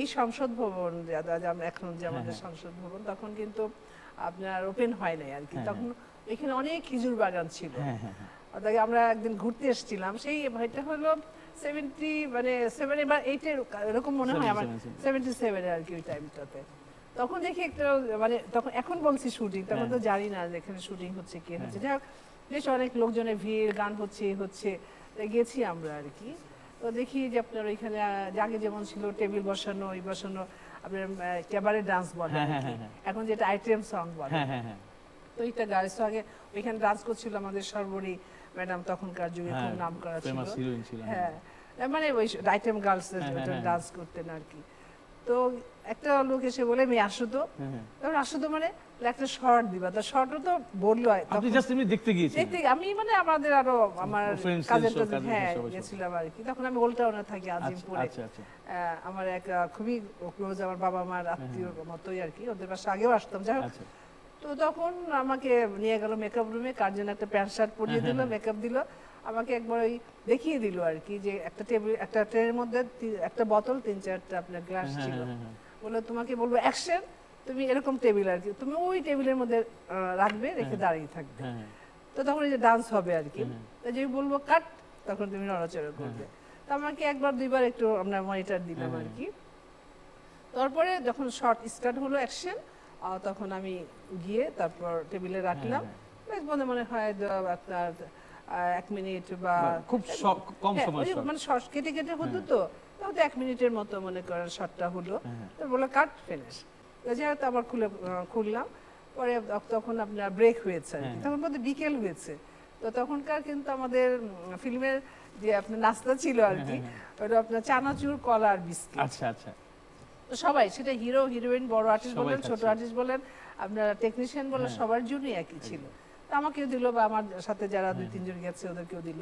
এই সংসদ ভবন এখন যে আমাদের হ্যাঁ। সংসদ ভবন তখন কিন্তু আপনার ওপেন হয় নাই আর কি। হ্যাঁ, তখন এখানে অনেক খেজুর বাগান ছিল। হ্যাঁ হ্যাঁ হ্যাঁ। আমরা একদিন ঘুরতে এসেছিলাম সেই এটা হলো সেভেন্টি মানে সেভেন বা এইটের এরকম মনে হয় আমার সেভেন্টি সেভেন আর কি ওই টাইমটাতে তখন দেখি একটা মানে তখন এখন বলছি শুটিং তখন তো হ্যাঁ। জানি না যে এখানে শুটিং হচ্ছে কি হচ্ছে। যাই হোক বেশ অনেক লোকজনের ভিড় গান হচ্ছে হচ্ছে গেছি আমরা আর কি। তো দেখি যে আপনার ওইখানে আগে যেমন ছিল টেবিল বসানো ওই বসানো আপনার ক্যাবারে ডান্স বলে হ্যাঁ, হ্যাঁ। হ্যাঁ, এখন যেটা আইটেম সং বলে। তো এইটা গাইস সঙ্গে আগে ওইখানে ডান্স করছিল আমাদের সর্বরী ম্যাডাম তখনকার যুগে খুব নাম করা ছিল। হ্যাঁ মানে ওই আইটেম গার্লস। ডান্স করতেন আর কি। তো একটা লোক এসে বলে আমি আসো তো। হ্যাঁ, হ্যাঁ। আসো তো মানে একটা শর্ট দিবা। তো শর্টও তো বলল আপনি তখন। জাস্ট এমনি দেখতে গিয়েছিলেন? দেখতে আমি মানে আমাদের আরও আমার কাজের কাজের হ্যাঁ গেছিলাম আর কি। তখন আমি ওল্টাউনে থাকি আচ্ছা আজিমপুরে। আচ্ছা আচ্ছা। আমার এক খুবই ক্লোজ আমার বাবা মার আত্মীয় মতোই আর কি। ওদের পাশে আগেও আসতাম। যাই হোক। আচ্ছা। তো তখন আমাকে নিয়ে গেল মেকআপ রুমে কার জন্য একটা প্যান্ট শার্ট পরিয়ে হ্যাঁ, দিল মেকআপ দিল। আমাকে একবার ওই দেখিয়ে দিল আর কি যে একটা টেবিল একটা ট্রেনের মধ্যে একটা বোতল তিন চারটা আপনার গ্লাস হ্যাঁ, ছিল। হ্যাঁ, হ্যাঁ, বলে তোমাকে বলব অ্যাকশন তুমি এরকম টেবিল আর কি তুমি ওই টেবিলের মধ্যে রাখবে রেখে দাঁড়িয়ে থাকবে। তো তখন এই যে ডান্স হবে আর কি হ্যাঁ। তো যে বলব কাট তখন তুমি নড়াচড়া করবে। তো আমাকে একবার দুইবার একটু আমরা মনিটর দিলাম আর। কি। তারপরে যখন শর্ট স্টার্ট হলো অ্যাকশন তখন আমি গিয়ে তারপর টেবিলে রাখলাম। বেশ মনে মনে হয় আপনার এক মিনিট বা বা খুব কম হ্যাঁ, সময় মানে শর্ট কেটে কেটে হতো তো তাও তো এক মিনিটের মতো মনে করেন শর্টটা হলো। হ্যাঁ, তো বলে কাট ফিনিশ। যেহেতু আবার খুলে খুললাম। পরে তখন আপনার ব্রেক হয়েছে। হ্যাঁ। তখন বোধ বিকেল হয়েছে। তো তখনকার কিন্তু আমাদের ফিল্মের যে আপনার নাস্তা ছিল আর কি ওটা আপনার চানাচুর কলা আর বিস্কিট। আচ্ছা আচ্ছা। সবাই সেটা হিরো হিরোইন বড় আর্টিস্ট বলেন ছোট আর্টিস্ট বলেন আপনার টেকনিশিয়ান বলেন হ্যাঁ। সবার জন্যই একই ছিল। আমাকেও দিল বা আমার সাথে যারা দুই তিনজন গেছে ওদেরকেও দিল।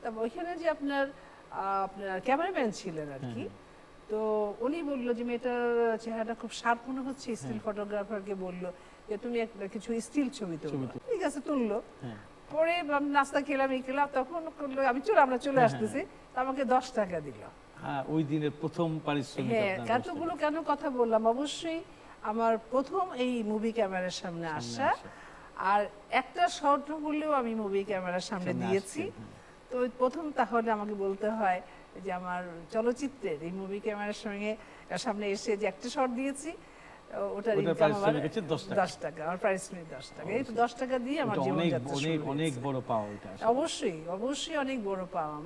তারপর ওইখানে যে আপনার আপনার ক্যামেরাম্যান ছিলেন আর কি তো উনি বলল যে মেয়েটার চেহারাটা খুব শার্প মনে হচ্ছে স্টিল ফটোগ্রাফারকে বলল যে তুমি একটা কিছু স্টিল ছবি তুলবো তুলো। ঠিক আছে তুললো। হ্যাঁ পরে নাস্তা খেলাম এই খেলাম তখন করল আমি চলো আমরা চলে আসতেছি তো আমাকে দশ টাকা দিল। হ্যাঁ, ওই দিনের প্রথম পারিশ্রমিক হ্যাঁ এতগুলো কেন কথা বললাম? অবশ্যই আমার প্রথম এই মুভি ক্যামেরার সামনে আসা। আর একটা শর্ট হলেও আমি মুভি ক্যামেরার সামনে দিয়েছি। তো প্রথম তাহলে আমাকে বলতে হয় যে আমার চলচ্চিত্রের এই মুভি ক্যামেরার সঙ্গে সামনে এসে যে একটা শর্ট দিয়েছি ওটার ওটার ইনকাম আমার 10 টাকা। দশ টাকা আমার পারিশ্রমিক দশ টাকা। এই তো দশ টাকা দিয়ে আমার ওটা অনেক অনেক অনেক বড় পাওয়া ওইটা অবশ্যই অবশ্যই অনেক বড় পাওয়া